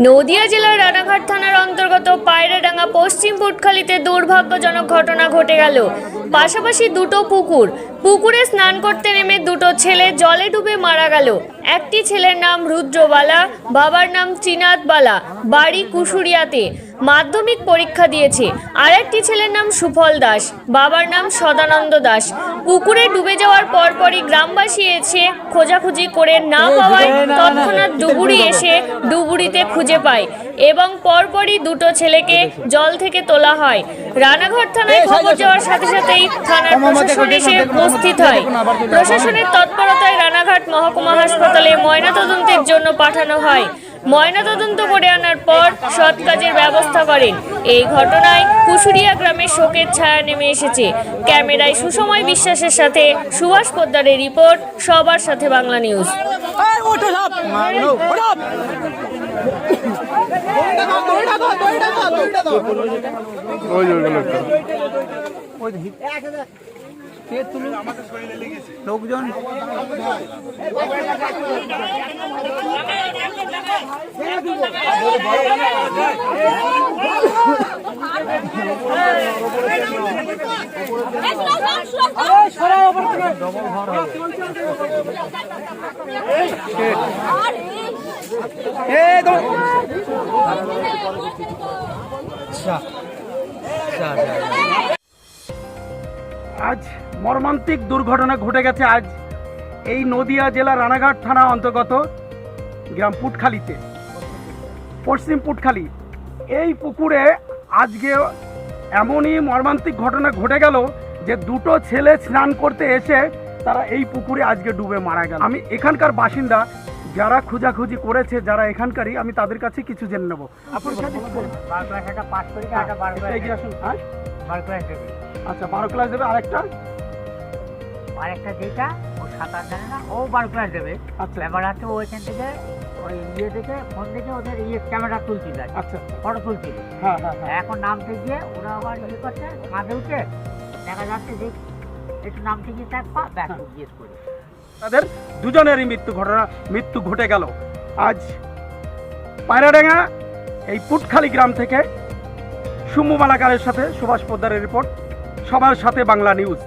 নদিয়া জেলার রানাঘাট থানার অন্তর্গত পায়রাডাঙ্গা পশ্চিম পুটখালিতে দুর্ভাগ্যজনক ঘটনা ঘটে গেল। পাশাপাশি দুটো পুকুর। পুকুরে স্নান করতে নেমে দুটো ছেলে জলে ডুবে মারা গেল। একটি ছেলের নাম রুদ্রবালা, বাবার নাম ত্রিনাথবালা বাড়ি কুশুরিয়াতে। মাধ্যমিক পরীক্ষা দিয়েছে। আর একটি ছেলের নাম সুফল দাস বাবার নাম সদানন্দ দাস। পুকুরে ডুবে যাওয়ার পরপরই গ্রামবাসী এসে খোঁজাখুঁজি করে না পাওয়ায় তৎক্ষণাৎ ডুবুরি এসে ডুবুরিতে খুঁজে পায় এবং পরপরই দুটো ছেলেকে জল থেকে তোলা হয়। রানাঘাট থানায় খবর যাওয়ার সাথে সাথেই থানার প্রশাসন এসে উপস্থিত হয়। প্রশাসনের তৎপরতায় রানাঘাট মহকুমা হাসপাতালে ময়নাতদন্তের জন্য পাঠানো হয়। ময়নাতদন্ত করে আনার পর সৎ কাজের ব্যবস্থা করেন। এই ঘটনায় কুশুরিয়া গ্রামে শোকের ছায়া নেমে এসেছে। ক্যামেরায় সুসময় বিশ্বাসের সাথে সুভাষ পোদ্দারের রিপোর্ট সবার সাথে বাংলা নিউজ। লোকজন আজ মর্মান্তিক দুর্ঘটনা ঘটে গেছে আজ। এই নদিয়া জেলা রানাঘাট থানা অন্তর্গত গ্রাম পুটখালিতে। পশ্চিম পুটখালি। এই পুকুরে আজকে এমনই মর্মান্তিক ঘটনা ঘটে গেল যে দুটো ছেলে স্নান করতে এসে তারা এই পুকুরে আজকে ডুবে মারা গেল। আমি এখানকার বাসিন্দা যারা খোঁজাখুঁজি করেছে যারা এখানকারই আমি তাদের কাছে কিছু জেনে নেব। হ্যাঁ? বারো ক্লাস দেবে আচ্ছা বারো ক্লাস দেবে আরেকটা? আর একটা যেটা সাঁতার জানে না ও বারো ক্লাস দেবে। আচ্ছা। ব্যাপার হচ্ছে ও এখান থেকে ওই ইয়ে থেকে ফোন থেকে ওদের ইয়ে ক্যামেরা তুলছিল আচ্ছা। ফটো তুলছিল। হ্যাঁ হ্যাঁ হ্যাঁ। এখন নামতে গিয়ে ওরা আবার ইয়ে করছে কাঁধে উঠে দেখা যাচ্ছে যে একটু নামতে গিয়ে এক পা ব্যাগ জিজ্ঞেস করে। তাদের দুজনেরই মৃত্যু ঘটনা মৃত্যু ঘটে গেল। আজ পায়রাডাঙ্গা এই পুটখালি গ্রাম থেকে সুমু মালাকারের সাথে সুভাষ পোদ্দারের রিপোর্ট সবার সাথে বাংলা নিউজ।